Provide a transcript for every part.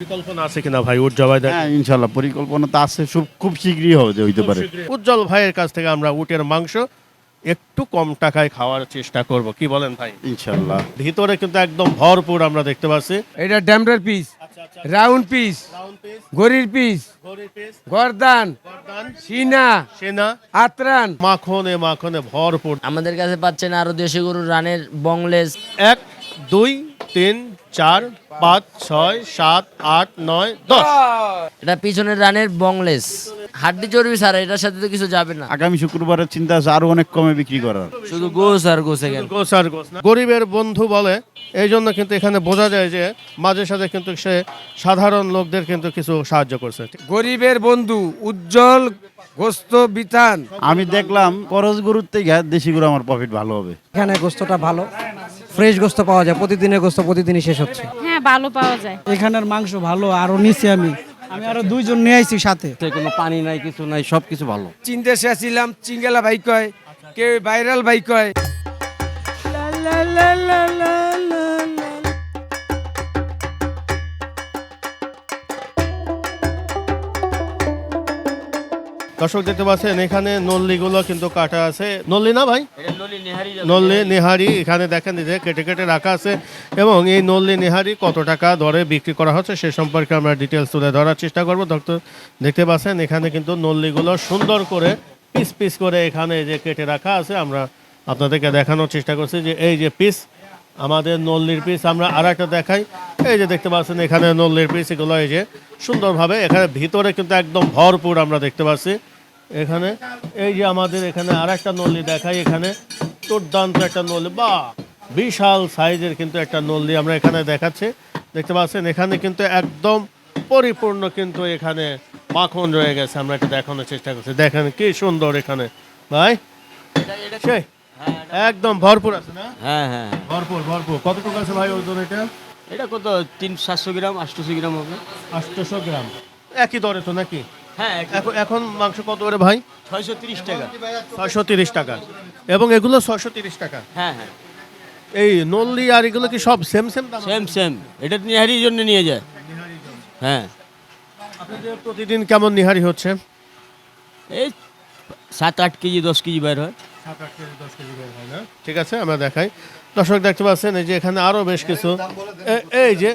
পরিকল্পনা আছে কিনা ভাই উট জবাই হ্যাঁ ইনশাল্লাহ পরিকল্পনা তো আছে খুব শীঘ্রই হবে হইতে পারে। উজ্জ্বল ভাইয়ের কাছ থেকে আমরা উটের মাংস একটু কম টাকায় খাওয়ার চেষ্টা করব। কি বলেন ভাই? ইনশাল্লাহ। ভিতরে কিন্তু একদম ভরপুর আমরা দেখতে পাচ্ছি। এটা ড্যামরার পিস রাউন্ড পিস গরির পিস গরদান সিনা সেনা। আতরান। মাখনে মাখনে ভরপুর। আমাদের কাছে পাচ্ছেন আরও দেশি গরুর রানের বংলেস এক দুই তিন চার পাঁচ ছয় সাত আট নয় দশ। এটা পিছনের রানের বংলেস হাড্ডি চর্বি ছাড়া এটার সাথে তো কিছু যাবে না। আগামী শুক্রবারের চিন্তা আছে আরও অনেক কমে বিক্রি করার। শুধু গোস আর গোস এখানে। গোস আর গোস গরিবের বন্ধু বলে এই জন্য কিন্তু এখানে বোঝা যায় যে মাঝে সাথে কিন্তু সে সাধারণ লোকদের কিন্তু কিছু সাহায্য করছে। গরিবের বন্ধু উজ্জ্বল গোস্ত বিতান। আমি দেখলাম করজ গরুর থেকে দেশি গরু আমার প্রফিট ভালো হবে। এখানে গোস্তটা ভালো। ফ্রেশ গোস্ত পাওয়া যায় প্রতিদিনের গোস্ত প্রতিদিনই শেষ হচ্ছে। হ্যাঁ ভালো পাওয়া যায়। এখানের মাংস ভালো আরও নিছি আমি। আমি আরও দুইজন নিয়ে আইছি সাথে। কোনো পানি নাই কিছু নাই সব কিছু ভালো। চিনতে শেষছিলাম চিঙ্গেলা ভাই কয় কেউ ভাইরাল ভাই কয়। দর্শক দেখতে পাচ্ছেন এখানে নল্লিগুলো কিন্তু কাটা আছে। নল্লি না ভাই? নল্লি নেহারি এখানে দেখেন যে কেটে কেটে রাখা আছে এবং এই নল্লি নেহারি কত টাকা দরে বিক্রি করা হচ্ছে সে সম্পর্কে আমরা ডিটেলস তুলে ধরার চেষ্টা করব। ডক্টর দেখতে পাচ্ছেন এখানে কিন্তু নল্লিগুলো সুন্দর করে পিস পিস করে এখানে যে কেটে রাখা আছে। আমরা আপনাদেরকে দেখানোর চেষ্টা করছি যে এই যে পিস আমাদের নল্লির পিস আমরা আর একটা দেখাই। এই যে দেখতে পাচ্ছেন এখানে নল্লির পিস এগুলো এই যে সুন্দরভাবে এখানে ভিতরে কিন্তু একদম ভরপুর আমরা দেখতে পাচ্ছি। এখানে এই যে আমাদের এখানে আর একটা নল্লি দেখাই এখানে। দুর্দান্ত একটা নল্লি বা বিশাল সাইজের কিন্তু একটা নল্লি আমরা এখানে দেখাচ্ছি। দেখতে পাচ্ছেন এখানে কিন্তু একদম পরিপূর্ণ কিন্তু এখানে মাখন রয়ে গেছে আমরা এটা দেখানোর চেষ্টা করছি। দেখেন কি সুন্দর এখানে। ভাই সেই একদম ভরপুর আছে না? হ্যাঁ হ্যাঁ ভরপুর ভরপুর। কতটুকু আছে ভাই ওজন এটা? এটা কত? তিন সাতশো গ্রাম আটশোশো গ্রাম হবে। আটশোশো গ্রাম। একই দরে তো নাকি? হ্যাঁ এখন এখন মাংস কত করে ভাই? ছয়শো তিরিশ টাকা। ছয়শো তিরিশ টাকা। এবং এগুলো ছয়শো তিরিশ টাকা। হ্যাঁ হ্যাঁ। এই নল্লি আর এগুলো কি সব সেম সেম সেম সেম এটা নিহারির জন্য নিয়ে যায়। হ্যাঁ। আপনাদের প্রতিদিন কেমন নিহারি হচ্ছে? এই সাত আট কেজি দশ কেজি বের হয়। ঠিক আছে, আমরা দেখাই। দর্শক দেখতে পাচ্ছেন, এই যে এখানে আরও বেশ কিছু। এই যে,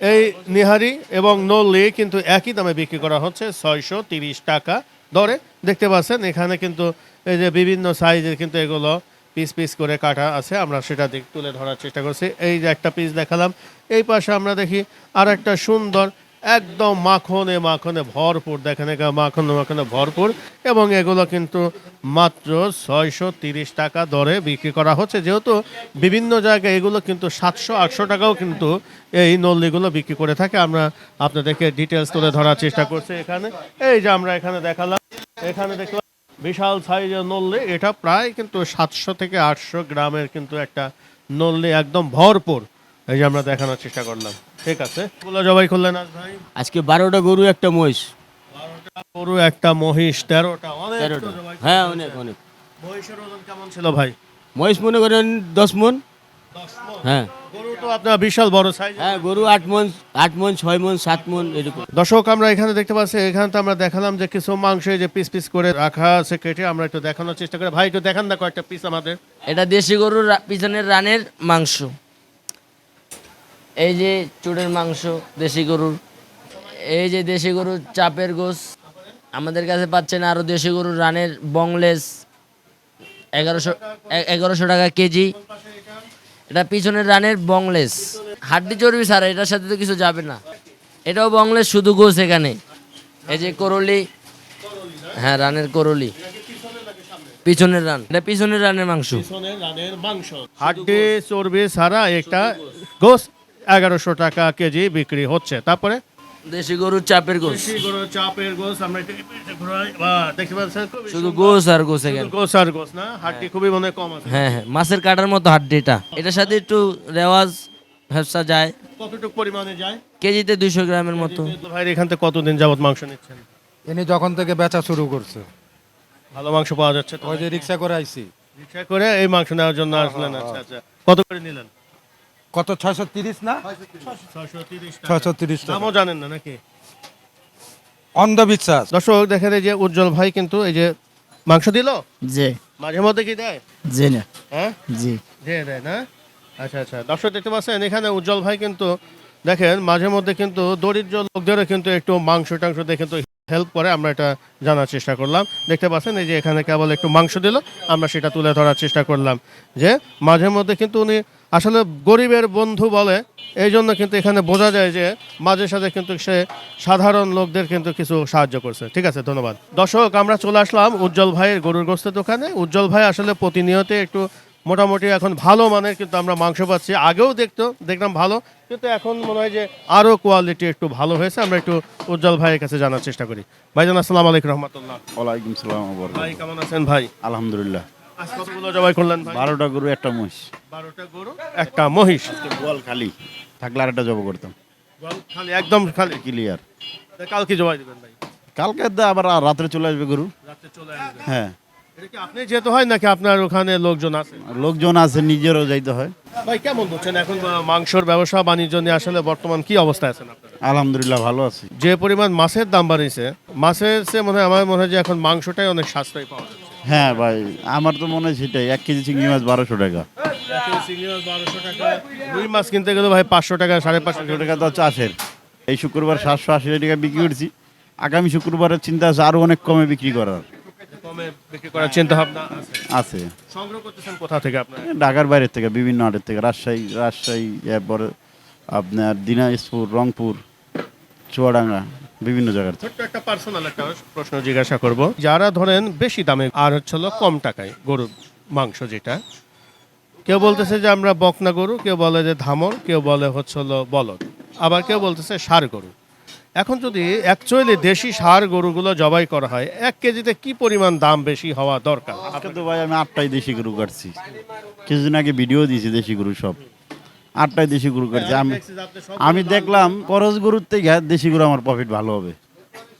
এই নিহারি এবং নল্লি কিন্তু একই দামে বিক্রি করা হচ্ছে, ছয়শো তিরিশ টাকা দরে। দেখতে পাচ্ছেন, এখানে কিন্তু এই যে বিভিন্ন সাইজের কিন্তু এগুলো পিস পিস করে কাটা আছে। আমরা সেটা তুলে ধরার চেষ্টা করছি। এই যে একটা পিস দেখালাম। এই পাশে আমরা দেখি আর একটা সুন্দর একদম মাখনে মাখনে ভরপুর, দেখেন এখানে মাখনে মাখনে ভরপুর, এবং এগুলো কিন্তু মাত্র ছয়শো তিরিশ টাকা দরে বিক্রি করা হচ্ছে। যেহেতু বিভিন্ন জায়গায় এগুলো কিন্তু সাতশো, আটশো টাকাও কিন্তু এই নল্লিগুলো বিক্রি করে থাকে। আমরা আপনাদেরকে ডিটেলস তুলে ধরার চেষ্টা করছি এখানে। এই যে আমরা এখানে দেখালাম, এখানে দেখলাম বিশাল সাইজের নল্লি। এটা প্রায় কিন্তু সাতশো থেকে আটশো গ্রামের কিন্তু একটা নল্লি, একদম ভরপুর। এই যে আমরা দেখানোর চেষ্টা করলাম। ঠিক আছে। এগুলো জবাই করলেন আজ ভাই। আজকে বারোটা গরু একটা মহিষ। গরু একটা মহিষ তেরোটা অনেক তেরোটা। হ্যাঁ অনেক অনেক। মহিষের ওজন কেমন ছিল ভাই? মহিষ মনে করেন দশ মন। হ্যাঁ। গরু তো আপনার বিশাল বড় সাইজ হ্যাঁ গরু আট মন আট মন ছয় মন সাত মন এরকম। দর্শক আমরা এখানে দেখতে পাচ্ছি এখানে তো আমরা দেখালাম যে কিছু মাংস যে পিস পিস করে রাখা আছে কেটে আমরা একটু দেখানোর চেষ্টা করি। ভাই একটু দেখান না কয়েকটা পিস আমাদের। এটা দেশি গরুর পিছনের রানের মাংস। এই যে চুড়ের মাংস, দেশি গরুর। এই যে দেশি গরুর চাপের গোস আমাদের কাছে পাচ্ছেন আরও দেশি গরুর রানের বংলেস এগারোশো এগারোশো টাকা কেজি। এটা পিছনের রানের বংলেস হাড্ডি চর্বি ছাড়া এটার সাথে তো কিছু যাবে না। এটাও বংলেস শুধু গোস এখানে। এই যে করলি। হ্যাঁ রানের করলি। পিছনের রান। এটা পিছনের রানের মাংস। হাড্ডি চর্বি ছাড়া একটা গোস এগারোশো টাকা কেজি বিক্রি হচ্ছে। তারপরে? দেশি গরুর চাপের গোস। দেশি গরুর চাপের গোস আমরা দেখতে পাচ্ছেন শুধু গোস আর গোস এখানে। গোস আর গোস না হাড্ডি খুবই মনে কম আছে। হ্যাঁ হ্যাঁ মাছের কাটার মতো হাড্ডি এটা। এটার সাথে একটু রেওয়াজ ব্যবসা যায়। কতটুকু পরিমাণে যায়? কেজিতে দুইশো গ্রামের মতো। ভাই এখান থেকে কতদিন যাবত মাংস নিচ্ছেন? ইনি যখন থেকে বেচা শুরু করছে। ভালো মাংস পাওয়া যাচ্ছে ওই যে রিক্সা করে আইছি। রিক্সা করে এই মাংস নেওয়ার জন্য আসলেন আচ্ছা আচ্ছা। কত করে নিলেন? কত? ছয়শো তিরিশ না? ছয়শো তিরিশ ছয়শো তিরিশ নামও জানেন না নাকি? অন্ধবিশ্বাস। দর্শক দেখেন এই যে উজ্জ্বল ভাই কিন্তু এই যে মাংস দিল? জি। মাঝে মধ্যে কি দেয়? জি না। হ্যাঁ? জি। দিয়ে দেয় না? আচ্ছা আচ্ছা। দর্শক দেখতে পাচ্ছেন এখানে উজ্জ্বল ভাই কিন্তু দেখেন মাঝে মধ্যে কিন্তু দরিদ্র লোকদেরও কিন্তু একটু মাংস টাংস দেখে কিন্তু হেল্প করে আমরা এটা জানার চেষ্টা করলাম। দেখতে পাচ্ছেন এই যে এখানে কেবল একটু মাংস দিল আমরা সেটা তুলে ধরার চেষ্টা করলাম। যে মাঝে মধ্যে কিন্তু উনি আসলে গরিবের বন্ধু বলে এই জন্য কিন্তু এখানে বোঝা যায় যে মাঝে সাথে কিন্তু সে সাধারণ লোকদের কিন্তু কিছু সাহায্য করছে। ঠিক আছে ধন্যবাদ। দর্শক আমরা চলে আসলাম উজ্জ্বল ভাইয়ের গরুর গোস্তের দোকানে। উজ্জ্বল ভাই আসলে প্রতিনিয়ত একটু মোটামুটি এখন ভালো মানের কিন্তু আমরা মাংস পাচ্ছি। আগেও দেখতো দেখলাম ভালো কিন্তু এখন মনে হয় যে আরও কোয়ালিটি একটু ভালো হয়েছে। আমরা একটু উজ্জ্বল ভাইয়ের কাছে জানার চেষ্টা করি। ভাইজান আসসালামু আলাইকুম রহমতুল্লাহ। ওয়ালাইকুম সালাম ভাই কেমন আছেন ভাই? আলহামদুলিল্লাহ। আজ কতগুলো জবাই করলেন ভাই? বারোটা গরু একটা মহিষ। বারোটা গরু একটা মহিষ। গোয়াল খালি। থাকলে আর একটা জব করতাম খালি একদম খালি? ক্লিয়ার কালকে জবাই দেবেন ভাই। কালকে দে আবার আর রাত্রে চলে আসবে গরু। রাতে চলে আসবে। হ্যাঁ। এটা কি আপনি যেতে হয় নাকি আপনার ওখানে লোকজন আছে? লোকজন আছে নিজেরও যাইতে হয়। ভাই কেমন বুঝছেন এখন মাংসর ব্যবসা বাণিজ্য নিয়ে আসলে বর্তমান কি অবস্থায় আছেন আপনারা? আলহামদুলিল্লাহ ভালো আছি। যে পরিমাণ মাছের দাম বাড়িয়েছে মাছের সে মনে হয় আমার মনে হয় যে এখন মাংসটাই অনেক সাশ্রয় পাওয়া যাচ্ছে। হ্যাঁ ভাই আমার তো মনে হয় সেটাই। এক কেজি চিংড়ি মাছ বারোশো টাকা। রুই মাছ কিনতে গেলে ভাই পাঁচশো টাকা সাড়ে পাঁচশো টাকা। তো চাষের এই শুক্রবার সাতশো আশি টাকা বিক্রি করছি। আগামী শুক্রবারের চিন্তা আছে আরও অনেক কমে বিক্রি করার। কমে বিক্রি করার চিন্তা ভাবনা আছে। আছে। সংগ্রহ করতেছেন কোথা থেকে আপনার? ঢাকার বাইরের থেকে বিভিন্ন হাটের থেকে। রাজশাহী রাজশাহী এরপরে আপনার দিনাজপুর রংপুর চুয়াডাঙ্গা। বিভিন্ন জায়গার ছোট্ট একটা পার্সোনাল একটা প্রশ্ন জিজ্ঞাসা করব। যারা ধরেন বেশি দামে আর হচ্ছে হলো কম টাকায় গরুর মাংস যেটা কেউ বলতেছে যে আমরা বকনা গরু কেউ বলে যে ধামর কেউ বলে হচ্ছে হলো বলদ আবার কেউ বলতেছে ষাঁড় গরু। এখন যদি অ্যাকচুয়ালি দেশি সার গরুগুলো জবাই করা হয় এক কেজিতে কি পরিমাণ দাম বেশি হওয়া দরকার? আজকে তো ভাই আমি আটটাই দেশি গরু কাটছি। কিছুদিন আগে ভিডিও দিয়েছি দেশি গরু সব। আটটাই দেশি গরু কাটছি। আমি আমি দেখলাম করজ গরুর থেকে দেশি গরু আমার প্রফিট ভালো হবে।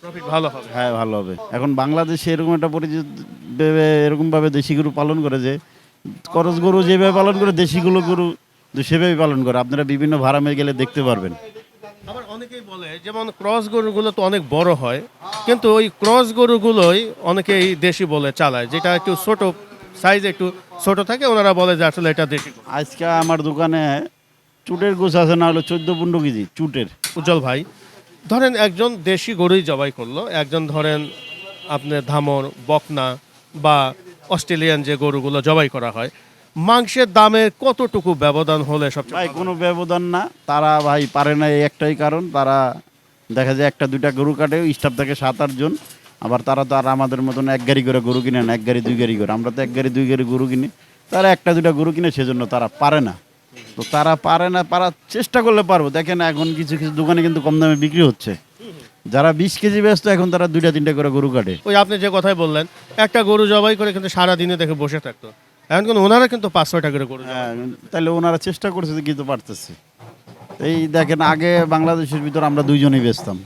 প্রফিট ভালো হবে। হ্যাঁ ভালো হবে। এখন বাংলাদেশে এরকম একটা পরিচিত ভেবে- এরকমভাবে দেশি গরু পালন করে যে করজ গরু যেভাবে পালন করে দেশিগুলো গরু সেভাবে পালন করে। আপনারা বিভিন্ন ভাড়ামে গেলে দেখতে পারবেন। আবার অনেকেই বলে যেমন ক্রস গরুগুলো তো অনেক বড় হয় কিন্তু ওই ক্রস গরুগুলোই অনেকেই দেশি বলে চালায় যেটা একটু ছোট সাইজ একটু ছোট থাকে ওনারা বলে যে আসলে এটা দেশি আজকে আমার দোকানে চুটের গোছ আছে না হলো চোদ্দ পনেরো কেজি চুটের। উজ্জ্বল ভাই ধরেন একজন দেশি গরুই জবাই করল একজন ধরেন আপনার ধামর বকনা বা অস্ট্রেলিয়ান যে গরুগুলো জবাই করা হয় মাংসের দামের কতটুকু ব্যবধান হলে সব ভাই কোনো ব্যবধান না। তারা ভাই পারে না এই একটাই কারণ তারা দেখা যায় একটা দুইটা গরু কাটে স্টাফ থাকে সাত আটজন আবার তারা তো আর আমাদের মতন এক গাড়ি করে গরু কিনে না এক গাড়ি দুই গাড়ি করে। আমরা তো এক গাড়ি দুই গাড়ি গরু কিনি। তারা একটা দুটা গরু কিনে সেজন্য তারা পারে না। তো তারা পারে না পারার চেষ্টা করলে পারব। দেখেন এখন কিছু কিছু দোকানে কিন্তু কম দামে বিক্রি হচ্ছে। যারা বিশ কেজি ব্যস্ত এখন তারা দুইটা তিনটা করে গরু কাটে। ওই আপনি যে কথাই বললেন একটা গরু জবাই করে কিন্তু সারা দিনে দেখে বসে থাকতো। এখন কিন্তু ওনারা কিন্তু পাঁচ ছয়টা করে গরু জবাই হ্যাঁ তাহলে ওনারা চেষ্টা করছে যে কিন্তু পারতেছে। এই দেখেন আগে বাংলাদেশের ভিতর আমরা দুইজনই বেচতাম।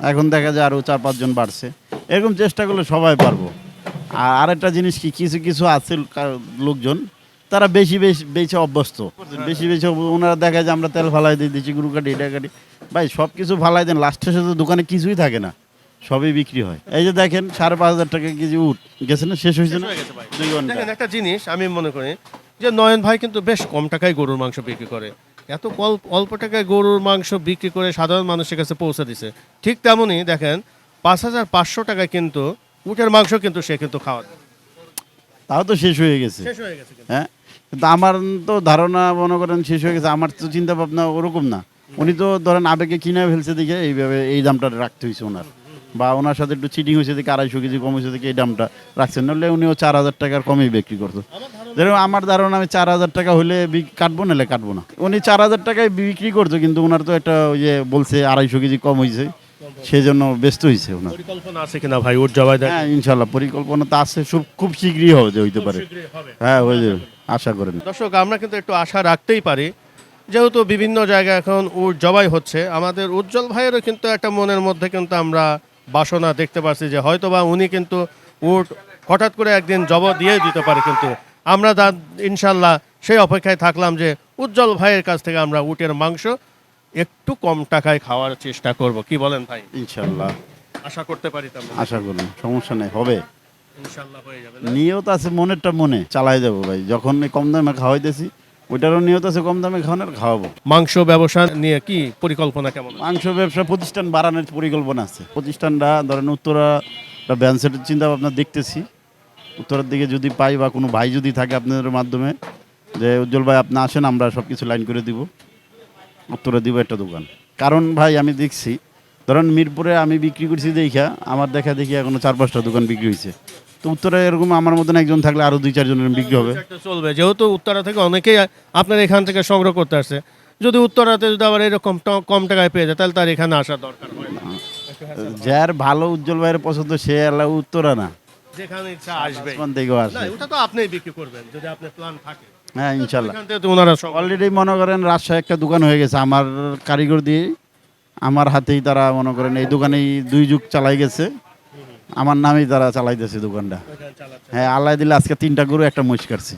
এখন দেখা যায় আরও চার পাঁচজন বাড়ছে। এরকম চেষ্টা করলে সবাই পারব। আর আরেকটা জিনিস কি কিছু কিছু আছে কা- লোকজন তারা বেশি বেশি বেচে অভ্যস্ত। বেশি বেশি ওনারা দেখা যায় আমরা তেল ফালাই দিই দিচ্ছি গুরু কাটি এটা কাটি। ভাই সব কিছু ফালাই দেন লাস্টের সাথে দোকানে কিছুই থাকে না। সবই বিক্রি হয়। এই যে দেখেন সাড়ে পাঁচ হাজার টাকা কেজি উঠ গেছে না? শেষ হয়েছে না? দুই ঘণ্টা। একটা জিনিস আমি মনে করি যে নয়ন ভাই কিন্তু বেশ কম টাকায় গরুর মাংস বিক্রি করে। এত অল্প অল্প টাকায় গরুর মাংস বিক্রি করে সাধারণ মানুষের কাছে পৌঁছে দিছে। ঠিক তেমনই দেখেন পাঁচ হাজার পাঁচশো টাকায় কিন্তু উটের মাংস কিন্তু সে কিন্তু খাওয়া তাও তো শেষ হয়ে গেছে। শেষ হয়ে গেছে কিন্তু। আমার তো ধারণা মনে করেন শেষ হয়ে গেছে আমার তো চিন্তা ভাবনা ওরকম না। উনি তো ধরেন আবেগে কিনে ফেলছে দেখে এইভাবে এই দামটা রাখতে হয়েছে ওনার। বা ওনার সাথে একটু চিটিং হয়েছে দেখে আড়াইশো কেজি কম হয়েছে দেখে এই দামটা রাখছেন। নাহলে উনিও চার হাজার টাকার কমেই বিক্রি করতো। যেরকম আমার ধারণা আমি চার হাজার টাকা হলে কাটবো নাহলে কাটবো না। উনি চার হাজার টাকায় বিক্রি করতো কিন্তু ওনার তো একটা ওই যে বলছে আড়াইশো কেজি কম হয়েছে সেজন্য ব্যস্ত হয়েছে ওনার পরিকল্পনা আছে কিনা ভাই? উট জবাই হ্যাঁ ইনশাল্লাহ পরিকল্পনা তো আছে খুব শীঘ্রই হবে যে হইতে পারে। হ্যাঁ হয়ে যাবে। আশা করেন দর্শক আমরা কিন্তু একটু আশা রাখতেই পারি। যেহেতু বিভিন্ন জায়গায় এখন উট জবাই হচ্ছে আমাদের উজ্জ্বল ভাইয়েরও কিন্তু একটা মনের মধ্যে কিন্তু আমরা বাসনা দেখতে পাচ্ছি যে হয়তো বা উনি কিন্তু উট হঠাৎ করে একদিন জব দিয়ে দিতে পারে কিন্তু আমরা তা ইনশাল্লাহ সেই অপেক্ষায় থাকলাম যে উজ্জ্বল ভাইয়ের কাছ থেকে আমরা উটের মাংস একটু কম টাকায় খাওয়ার চেষ্টা করব। কি বলেন ভাই? ইনশাল্লাহ। আশা করতে পারি তাহলে। আশা করুন সমস্যা নেই হবে। নিয়ত আছে মনেরটা মনে চালাই যাব ভাই। যখন কম দামে খাওয়াইতেছি ওইটারও নিয়ত আছে কম দামে খাওয়ানোর খাওয়াবো। মাংস ব্যবসা নিয়ে কি পরিকল্পনা কেমন? মাংস ব্যবসা প্রতিষ্ঠান বাড়ানোর পরিকল্পনা আছে। প্রতিষ্ঠানটা ধরেন উত্তরা ব্যানসেটের চিন্তা ভাবনা দেখতেছি। উত্তরের দিকে যদি পাই বা কোনো ভাই যদি থাকে আপনাদের মাধ্যমে যে উজ্জ্বল ভাই আপনি আসেন আমরা সব কিছু লাইন করে দিব। উত্তরে দিব একটা দোকান। কারণ ভাই আমি দেখছি ধরেন মিরপুরে আমি বিক্রি করছি দেখা আমার দেখা দেখি এখনও চার পাঁচটা দোকান বিক্রি হয়েছে তো উত্তরে এরকম আমার মতন একজন থাকলে আরও দুই চারজনের বিক্রি হবে। চলবে। যেহেতু উত্তরা থেকে অনেকেই আপনার এখান থেকে সংগ্রহ করতে আসছে। যদি উত্তরাতে যদি আবার এরকম কম টাকায় পেয়ে যায় তাহলে তার এখানে আসার দরকার হয় না। যার ভালো উজ্জ্বল ভাইয়ের পছন্দ সে এলা উত্তরা না। যেখানে ইচ্ছা আসবে। থেকেও আসবে। ওটা তো আপনিই বিক্রি করবেন যদি আপনার প্ল্যান থাকে। হ্যাঁ ইনশাল্লাহ। এখান থেকে তো ওনারা সব অলরেডি মনে করেন রাজশাহী একটা দোকান হয়ে গেছে। আমার কারিগর দিয়ে আমার হাতেই তারা মনে করেন এই দোকানেই দুই যুগ চালাই গেছে। আমার নামেই তারা চালাইতেছে দোকানটা। হ্যাঁ আল্লাহ দিলে আজকে তিনটা গরু একটা মুশ কাটছে।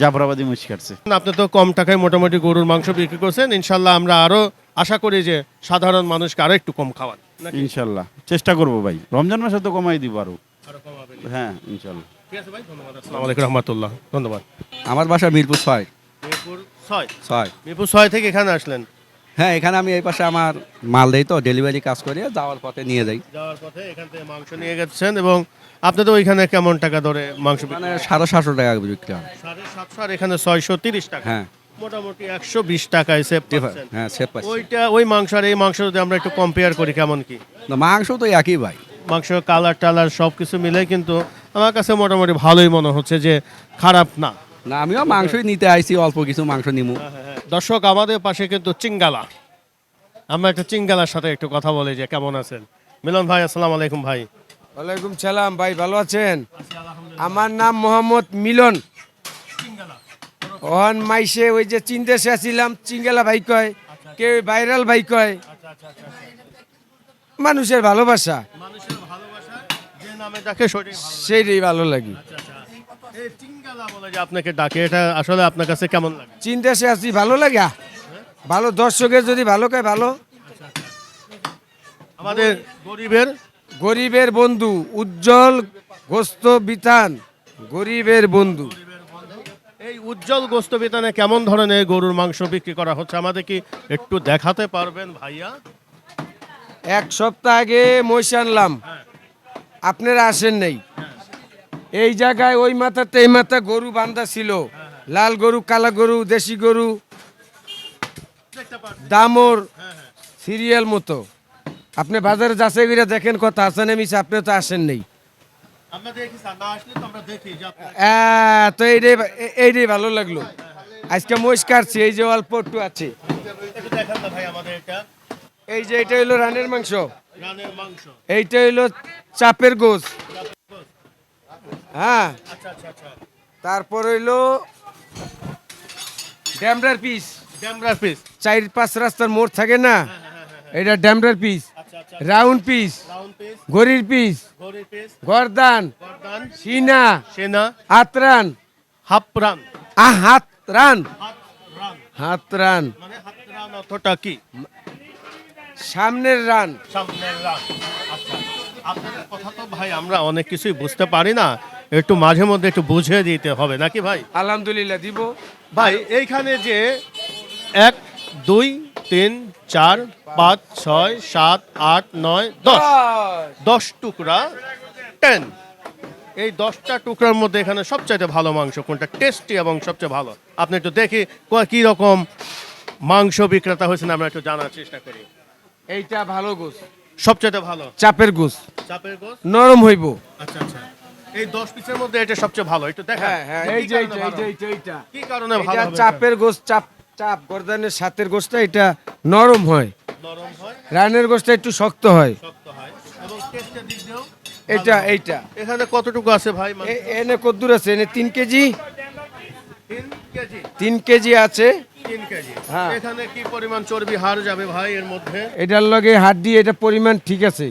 জাফরাবাদি মুশ কাটছে। আপনি তো কম টাকায় মোটামুটি গরুর মাংস বিক্রি করছেন। ইনশাল্লাহ আমরা আরও আশা করি যে সাধারণ মানুষকে আরও একটু কম খাওয়ান। ইনশাল্লাহ। চেষ্টা করব ভাই। রমজান মাসে তো কমাই দিব আরও। আরও হ্যাঁ ইনশাল্লাহ। ঠিক আছে ভাই ধন্যবাদ। আসসালামু আলাইকুম রহমতুল্লাহ। ধন্যবাদ। আমার বাসা মিরপুর ছয়। মিরপুর ছয়? ছয়। মিরপুর ছয় থেকে এখানে আসলেন? হ্যাঁ এখানে আমি এই পাশে আমার মাল দেই তো ডেলিভারি কাজ করে যাওয়ার পথে নিয়ে যাই। যাওয়ার পথে এখান থেকে মাংস নিয়ে গেছেন এবং আপনাদের ওইখানে কেমন টাকা ধরে মাংস মানে সাড়ে সাতশো টাকা বিক্রি হয়। সাড়ে সাতশো আর এখানে ছয়শো তিরিশ টাকা। হ্যাঁ। মোটামুটি একশো বিশ টাকায় সেভ ডিফার- হ্যাঁ সেভ পাচ্ছি। ওইটা ওই মাংস আর এই মাংস যদি আমরা একটু কম্পেয়ার করি কেমন কি? না, মাংস তো একই ভাই। মাংস কালার টালার সব কিছু মিলে কিন্তু আমার কাছে মোটামুটি ভালোই মনে হচ্ছে যে খারাপ না। না আমিও মাংসই নিতে আইছি অল্প কিছু মাংস নিমু। দর্শক আমাদের পাশে কিন্তু চিঙ্গালা আমরা একটা চিঙ্গালার সাথে একটু কথা বলি যে কেমন আছেন। মিলন ভাই আসসালামু আলাইকুম ভাই। ওয়ালাইকুম সালাম ভাই ভালো আছেন? আমার নাম মোহাম্মদ মিলন। ওহান মাইসে ওই যে চিনদেশে আসছিলাম চিঙ্গেলা ভাই কয় কেউ ভাইরাল ভাই কয়। মানুষের ভালোবাসা। মানুষের ভালোবাসা যে নামে ডাকে সেইটাই ভালো লাগে। এই বলে যে আপনাকে ডাকে এটা আসলে আপনার কাছে কেমন লাগে? চিনদেশে আসছি ভালো লাগে? ভালো দর্শকের যদি ভালো কয় ভালো। আমাদের গরিবের গরিবের বন্ধু উজ্জ্বল গোস্ত বিতান গরিবের বন্ধু। এই উজ্জ্বল গোস্ত বিতানে কেমন ধরনের গরুর মাংস বিক্রি করা হচ্ছে? আমাদের কি একটু দেখাতে পারবেন ভাইয়া? এক সপ্তাহ আগে মহিষ আনলাম। আপনারা আসেন নাই। এই জায়গায় ওই মাথাতে এই মাথা গরু বান্ধা ছিল। লাল গরু কালা গরু দেশি গরু দামর সিরিয়াল মতো। আপনি বাজারে যাচাই করে দেখেন কথা আছেন মিছে আপনি তো আসেন নেই। তো এইটাই এইটাই ভালো লাগল। আজকে মহিষ কাটছি এই যে অল্প একটু আছে। এই যে এটা হইল রানের মাংস। এইটা হইল চাপের গোস হ্যাঁ। আচ্ছা আচ্ছা আচ্ছা। তারপর হইল ড্যামরার পিস। ড্যামরার পিস। চার পাঁচ রাস্তার মোড় থাকে না? এটা ড্যামরার পিস। আচ্ছা আচ্ছা round piece. Round piece. গরির piece. গরদান। সিনা। সেনা। আতরান হাফ রান আহ হাত রান হাত রান হাত রান হাত রান অর্থটা কি? সামনের রান। সামনের রান। আচ্ছা। আপনাদের কথা তো ভাই আমরা অনেক কিছুই বুঝতে পারি না। একটু মাঝে মধ্যে একটু বুঝিয়ে দিতে হবে নাকি ভাই? আলহামদুলিল্লাহ দিব। ভাই এইখানে যে এক দুই তিন চার পাঁচ ছয় সাত আট নয় দশ। দশ। টুকরা টেন এই দশটা টুকরার মধ্যে এখানে সবচাইতে ভালো মাংস কোনটা টেস্টি এবং সবচেয়ে ভালো? আপনি একটু দেখি ক- কি রকম মাংস বিক্রেতা হয়েছেন আমরা একটু জানার চেষ্টা করি। এইটা ভালো গোস। সবচাইতে ভালো? চাপের গোস। চাপের গোস? নরম হইব। আচ্ছা আচ্ছা। এই দশ পিসের মধ্যে এটা সবচেয়ে ভালো একটু দেখা হ্যাঁ হ্যাঁ এই যে এই যে এইটা, কি কারণে ভালো এটা চাপের চাপ চাপ গর্দানের সাতের এটা নরম হয়। নরম হয়? রানের একটু শক্ত হয়। শক্ত হয়। এবং টেস্টের দিক দিয়েও এটা এইটা। এখানে কতটুকু আছে ভাই? এনে কদ্দুর আছে এনে তিন কেজি। তিন কেজি? তিন কেজি আছে। হ্যাঁ। এখানে কি পরিমাণ চর্বি হার যাবে ভাই এর মধ্যে? এটার লগে হাড্ডি এটা পরিমাণ ঠিক আছে।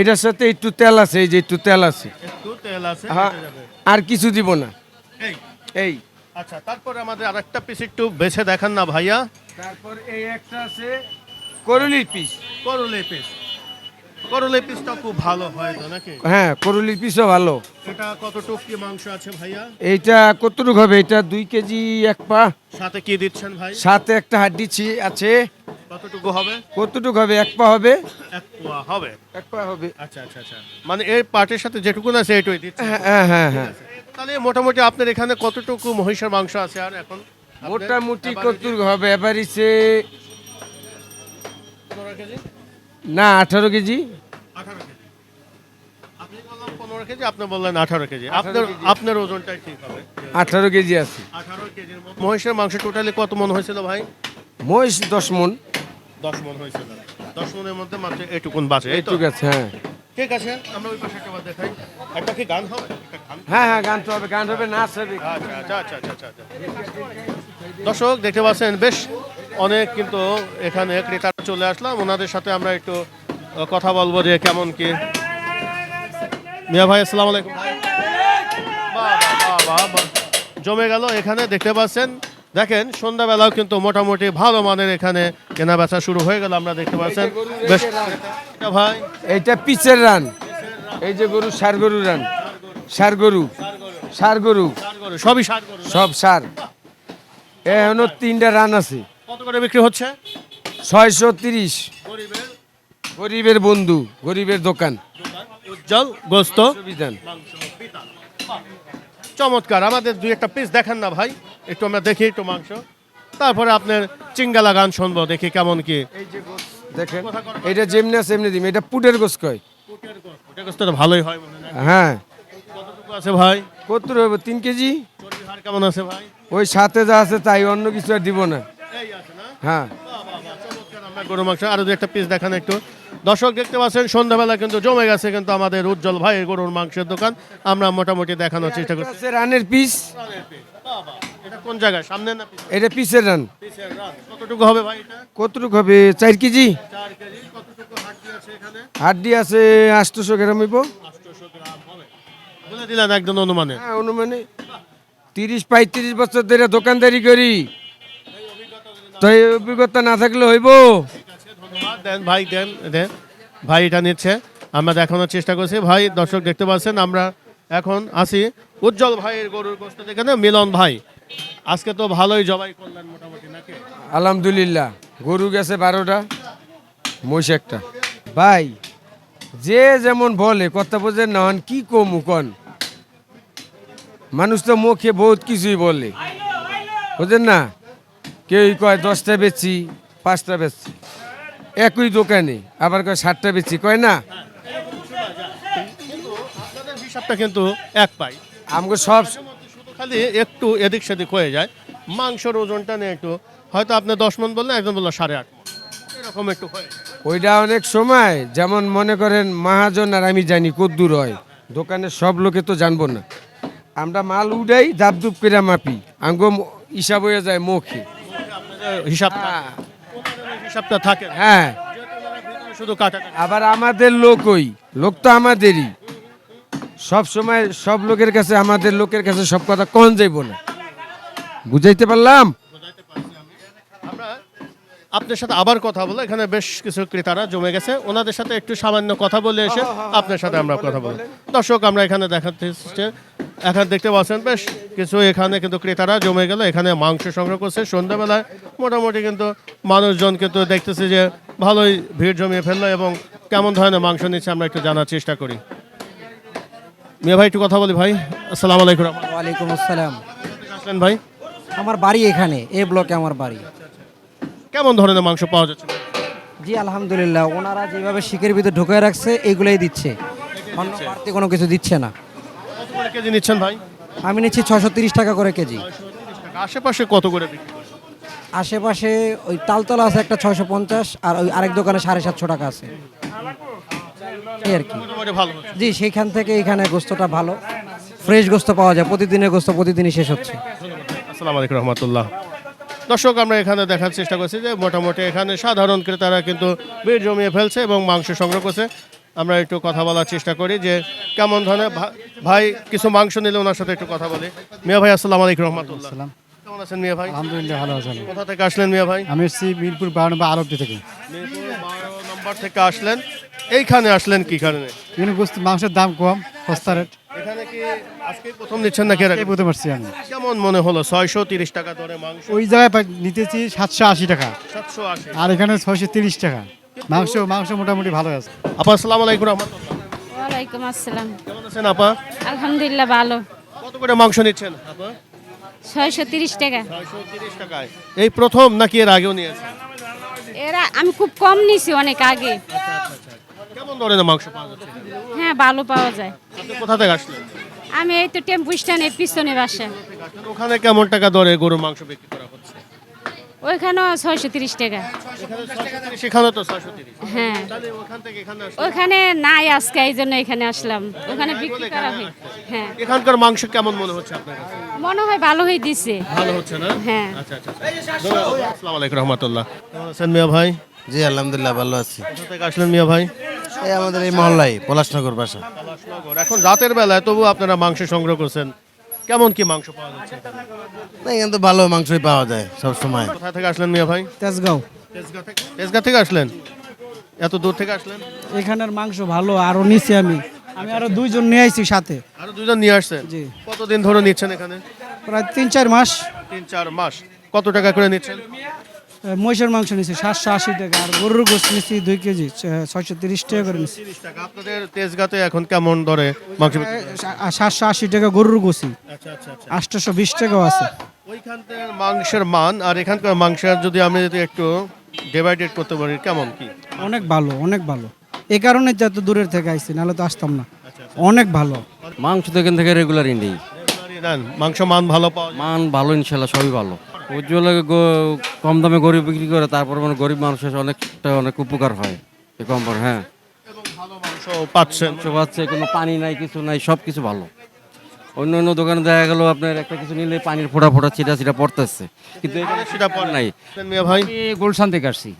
এটার সাথে একটু তেল আছে এই যে একটু তেল আছে। আছে হ্যাঁ আর কিছু দিব না। এই এই। আচ্ছা তারপর আমাদের আরেকটা পিস একটু বেছে দেখান না ভাইয়া। তারপর এই একটা আছে করলির পিস করলির পিস করলে পিসটা খুব ভালো হয় তো নাকি? হ্যাঁ করলির পিসও ভালো। এটা কতটুকু কি মাংস আছে ভাইয়া? এইটা কতটুকু হবে? এটা দুই কেজি এক পা। সাথে কি দিচ্ছেন ভাই? সাথে একটা হাড্ডি ছি- আছে। কতটুকু হবে? কতটুকু হবে? এক পা হবে। এক পোয়া হবে? এক পা হবে। আচ্ছা আচ্ছা আচ্ছা। মানে এই পার্টের সাথে যেটুকু আছে এইটুই দিচ্ছে হ্যাঁ হ্যাঁ হ্যাঁ হ্যাঁ। তাহলে মোটামুটি আপনার এখানে কতটুকু মহিষের মাংস আছে আর এখন? মোটামুটি কতটুকু হবে? এবারিছে পনেরো কেজি? না আঠারো কেজি। আঠারো কেজি। আপনি বললাম পনেরো কেজি আপনি বললেন আঠারো কেজি। আপনার আপনার ওজনটাই ঠিক হবে? আঠারো কেজি আছে। আঠারো কেজির মতো মহিষের মাংস টোটালি কত মন হয়েছিল ভাই? মহিষ দশ মন। দশ মন হয়েছিল। দশ মনের মধ্যে মাত্র বাঁচে আছে হ্যাঁ। ঠিক আছে আমরা ওই পাশে একটা দেখাই। একটা কি গান হবে? হ্যাঁ হ্যাঁ গান তো হবে গান হবে নাচ হবে। আচ্ছা আচ্ছা আচ্ছা আচ্ছা আচ্ছা। দর্শক দেখতে পাচ্ছেন বেশ অনেক কিন্তু এখানে ক্রেতারা চলে আসলাম। ওনাদের সাথে আমরা একটু কথা বলব যে কেমন কি। মিয়া ভাই আসসালামু আলাইকুম। জমে গেল এখানে দেখতে পাচ্ছেন। দেখেন সন্ধ্যাবেলাও কিন্তু মোটামুটি ভালো মানের এখানে কেনা বেচা শুরু হয়ে গেল আমরা দেখতে পাচ্ছেন। বেশ এটা ভাই। এইটা পিচের রান। এই যে গরু সার গরু রান। সার গরু। সার গরু। সবই সার সব সার। এখনও তিনটা রান আছে। কত করে বিক্রি হচ্ছে? ছয়শো তিরিশ। গরিবের? বন্ধু গরিবের দোকান। উজ্জ্বল গোস্ত। বিধান। চমৎকার আমাদের দুই একটা পিস দেখান না ভাই। একটু আমরা দেখি একটু মাংস। তারপরে আপনার চিঙ্গালা গান শুনব দেখি কেমন কি। দেখেন এটা যেমনি আছে এমনি দিম এটা পুটের গোস কয় তো ভালোই হয় হ্যাঁ। কতটুকু আছে ভাই? কত হবে তিন কেজি? কেমন আছে ভাই? ওই সাথে যা আছে তাই অন্য কিছু আর দিব না। হ্যাঁ। গরু মাংস আরও দু একটা পিস দেখান একটু। দর্শক দেখতে পাচ্ছেন সন্ধ্যাবেলা কিন্তু জমে গেছে কিন্তু আমাদের উজ্জ্বল ভাই গরুর মাংসের দোকান। আমরা মোটামুটি দেখানোর চেষ্টা করছি। রানের পিস এটা কোন জায়গায়? সামনে না এটা পিসের রান। রান। কতটুকু হবে ভাই এটা? কতটুকু হবে? চার কেজি? চার কেজি। কতটুকু হাড্ডি আছে এখানে? হাড্ডি আছে আটশোশো গ্রাম হইব। আটশোশো গ্রাম হবে। বলে দিলেন একদম অনুমানে হ্যাঁ অনুমানে। তিরিশ পঁয়ত্রিশ বছর ধরে দোকানদারি করি। তো এই অভিজ্ঞতা না থাকলে হইব? দেন ভাই দেন দেন। ভাই এটা নিচ্ছে। আমরা দেখানোর চেষ্টা করছি। ভাই দর্শক দেখতে পাচ্ছেন আমরা এখন আসি উজ্জ্বল ভাইয়ের গরুর গোস্ত যেখানে মিলন ভাই। আজকে তো ভালোই জবাই করলেন মোটামুটি নাকি? আলহামদুলিল্লাহ গরু গেছে বারোটা মহিষ একটা। ভাই যে যেমন বলে কথা বোঝেন না হন কি কমু কন? মানুষ তো মুখে বহুত কিছুই বলে। বুঝেন না? কেউ কয় দশটা বেচি পাঁচটা বেচছি। একই দোকানে আবার কয় ষাটটা বেচি কয় না? হিসাবটা কিন্তু এক পাই। আমাকে সব খালি একটু এদিক সেদিক হয়ে যায়। মাংসর ওজনটা নিয়ে একটু হয়তো আপনি দশ মন বললেন একজন বলল সাড়ে আট এরকম একটু হয়ে ওইটা অনেক সময় যেমন মনে করেন মহাজন আর আমি জানি কদ্দূর হয়। দোকানের সব লোকে তো জানব না। আমরা মাল উড়াই দাবদুব করে মাপি। আঙ্গো হিসাব হয়ে যায় মুখে। হিসাব হিসাবটা হিসাবটা থাকে হ্যাঁ। শুধু কাটা আবার আমাদের লোকই লোক তো আমাদেরই। সব সময় সব লোকের কাছে আমাদের লোকের কাছে সব কথা কন যাইব না। বুঝাইতে পারলাম? আপনার সাথে আবার কথা বলো এখানে বেশ কিছু ক্রেতারা জমে গেছে। ওনাদের সাথে একটু সামান্য কথা বলে এসে আপনার সাথে আমরা কথা বলব। দর্শক আমরা এখানে দেখাতে এসেছি, এখানে দেখতে পাচ্ছেন বেশ কিছু এখানে কিন্তু ক্রেতারা জমে গেল এখানে মাংস সংগ্রহ করছে। সন্ধ্যাবেলায় মোটামুটি কিন্তু মানুষজন কিন্তু দেখতেছে যে ভালোই ভিড় জমিয়ে ফেলল এবং কেমন ধরনের মাংস নিচ্ছে আমরা একটু জানার চেষ্টা করি। মিয়া ভাই একটু কথা বলি ভাই। আসসালামু আলাইকুম। ওয়ালাইকুম আসসালাম। আসলেন ভাই। আমার বাড়ি এখানে এ ব্লকে আমার বাড়ি। কেমন ধরনের মাংস পাওয়া যাচ্ছে? জি আলহামদুলিল্লাহ। ওনারা যেভাবে শিখের ভিতরে ঢুকে রাখছে এইগুলাই দিচ্ছে। অন্য বাড়তি কোনো কিছু দিচ্ছে না। কত করে কেজি নিচ্ছেন ভাই? আমি নিচ্ছি ছশো তিরিশ টাকা করে কেজি। আশেপাশে কত করে বিক্রি? আশেপাশে ওই তালতলা আছে একটা ছয়শো পঞ্চাশ আর ওই আরেক দোকানে সাড়ে সাতশো টাকা আছে। এই আর কি। মোটামুটি ভালো। হচ্ছে। জি সেইখান থেকে এখানে গোস্তটা ভালো। ফ্রেশ গোস্ত পাওয়া যায় প্রতিদিনের গোস্ত প্রতিদিনই শেষ হচ্ছে। আসসালামু আলাইকুম রহমতুল্লাহ। দর্শক আমরা এখানে দেখার চেষ্টা করছি যে মোটামুটি এখানে সাধারণ ক্রেতারা কিন্তু ভিড় জমিয়ে ফেলছে এবং মাংস সংগ্রহ করছে। আমরা একটু কথা বলার চেষ্টা করি যে কেমন ধরনের ভাই কিছু মাংস নিলে ওনার সাথে একটু কথা বলি। মিয়া ভাই আসসালামু আলাইকুম রহমতুল্লাহ। কেমন আছেন মিয়া ভাই? আলহামদুলিল্লাহ ভালো আছেন কোথা থেকে আসলেন মিয়া ভাই? আমি এসছি মিরপুর বারো নম্বর আরবটি থেকে। নম্বর থেকে আসলেন। এইখানে আসলেন কি কারণে? গোস্ত মাংসের দাম কম সস্তা রেট। এখানে কি আজকে প্রথম নিচ্ছেন নাকি এর আগে? এই বুঝতে পারছি আমি। কেমন মনে হলো? ছয়শো তিরিশ টাকা দরে মাংস? ওই জায়গায় পাই- নিতেছি সাতশো আশি টাকা। সাতশো আশি। আর এখানে ছয়শো তিরিশ টাকা। মাংস মাংস মোটামুটি ভালো আছে। আপা আসসালামু আলাইকুম রহমতুল্লাহ। ওয়ালাইকুম আসসালাম। কেমন আছেন আপা? আলহামদুলিল্লাহ ভালো। কত করে মাংস নিচ্ছেন আপা? ছয়শো তিরিশ টাকা। ছয়শো তিরিশ টাকায়। এই প্রথম নাকি এর আগেও নিয়েছেন? এরা আমি খুব কম নিছি অনেক আগে। কেমন ধরনের মাংস পাওয়া যাচ্ছে? হ্যাঁ ভালো পাওয়া যায়। আপনি কোথা থেকে আসলেন? আমি এই তো টেম্পু স্ট্যান্ডের পিছনে বাসা। ওখানে কেমন টাকা দরে গরুর মাংস বিক্রি করা হচ্ছে? ওইখানেও ছয়শো তিরিশ টাকা। এখানে তো ছয়শো তিরিশ হ্যাঁ। তাহলে ওখান থেকে এখানে আসলে ওখানে নাই আজকে এই জন্য এখানে আসলাম। ওখানে বিক্রি করা হয়। হ্যাঁ। এখানকার মাংস কেমন মনে হচ্ছে আপনার কাছে? মনে হয় ভালো হয়ে দিছে। ভালো হচ্ছে না? হ্যাঁ। আচ্ছা আচ্ছা আসসালামু আলাইকুম রহমতুল্লাহ। কেমন আছেন মিয়া ভাই। জি আলহামদুলিল্লাহ ভালো আছি। কোথা থেকে আসলেন মিয়া ভাই? এই আমাদের এই মহল্লায় পলাশনগর বাসা। পলাশনগর। এখন রাতের বেলায় তবু আপনারা মাংস সংগ্রহ করছেন। কেমন কি মাংস পাওয়া যাচ্ছে না এখানে তো ভালো মাংসই পাওয়া যায় সব সময় কোথা থেকে আসলেন মিয়া ভাই? তেজগাঁও। তেজগাঁ থেকে? তেজগাঁ থেকে আসলেন? এত দূর থেকে আসলেন? এখানের মাংস ভালো আরও নিছি আমি। আমি আরও দুইজন নিয়ে আইছি সাথে। আরও দুজন নিয়ে আসছেন? জি। কতদিন ধরে নিচ্ছেন এখানে? প্রায় তিন চার মাস। তিন চার মাস। কত টাকা করে নিচ্ছেন? মহিষের মাংস নিছি সাতশো আশি টাকা আর গরুর গোস্ত নিছি দুই কেজি ছয়শো তিরিশ টাকা করে নিছি। আপনাদের তেজগাতে এখন কেমন ধরে মাংস সাতশো আশি টাকা গরুর গোসি আচ্ছা আচ্ছা আচ্ছা। আটশোশো বিশ টাকাও আছে। ওইখানকার মাংসের মান আর এখানকার মাংসের যদি আমি যদি একটু ডিভাইডেড করতে পারি কেমন কি? অনেক ভালো অনেক ভালো। এই কারণে তো এত দূরের থেকে আইছি নাহলে তো আসতাম না। অনেক ভালো। মাংস তো এখান থেকে রেগুলার রেগুলারই নেন। মাংস মান ভালো মান ভালো ইনশাল্লাহ সবই ভালো। উজ্জ্বল কম দামে গরিব বিক্রি করে তারপর মানে গরিব মানুষের অনেকটা অনেক উপকার হয় এ কম পর হ্যাঁ। এবং ভালো মাংস পাচ্ছেন। পাচ্ছে কোনো পানি নাই কিছু নাই সব কিছু ভালো। অন্য অন্য দোকানে দেখা গেল আপনার একটা কিছু নিলে পানির ফোটা ফোটা ছিটা ছিটা পড়তেছে। কিন্তু এখানে সেটা পর। নাই। মিয়া ভাই। গুলশান থেকে আসছি।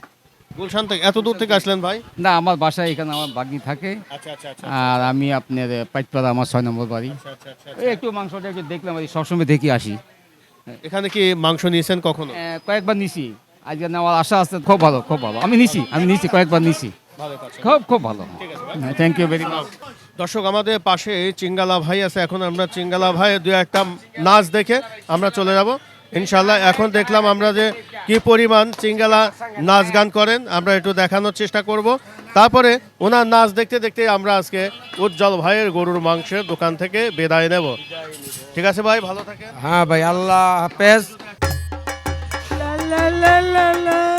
গুলশান থেকে এত দূর থেকে আসলেন ভাই? না আমার বাসায় এখানে আমার বাগনি থাকে। আচ্ছা আচ্ছা আচ্ছা আর আমি আপনার পাইটপাড়া আমার ছয় নম্বর বাড়ি। আচ্ছা আচ্ছা একটু মাংসটা একটু দেখলাম এই সবসময় দেখি আসি। এখানে কি মাংস নিয়েছেন কখনো? কয়েকবার নিছি। আজকে নেওয়ার আশা আছে খুব ভালো খুব ভালো। আমি নিছি আমি নিছি কয়েকবার নিছি। খুব খুব ভালো। থ্যাংক ইউ ভেরি মাচ দর্শক আমাদের পাশে চিঙ্গালা ভাই আছে। এখন আমরা চিঙ্গালা ভাই দু একটা নাচ দেখে আমরা চলে যাব। ইনশাল্লাহ এখন দেখলাম আমরা যে কি পরিমাণ চিঙ্গালা নাচ গান করেন। আমরা একটু দেখানোর চেষ্টা করব। তারপরে ওনার নাচ দেখতে দেখতে আমরা আজকে উজ্জ্বল ভাইয়ের গরুর মাংসের দোকান থেকে বেদায় নেব। ঠিক আছে ভাই ভালো থাকে হ্যাঁ ভাই আল্লাহ হাফেজ। লা লা লা লা।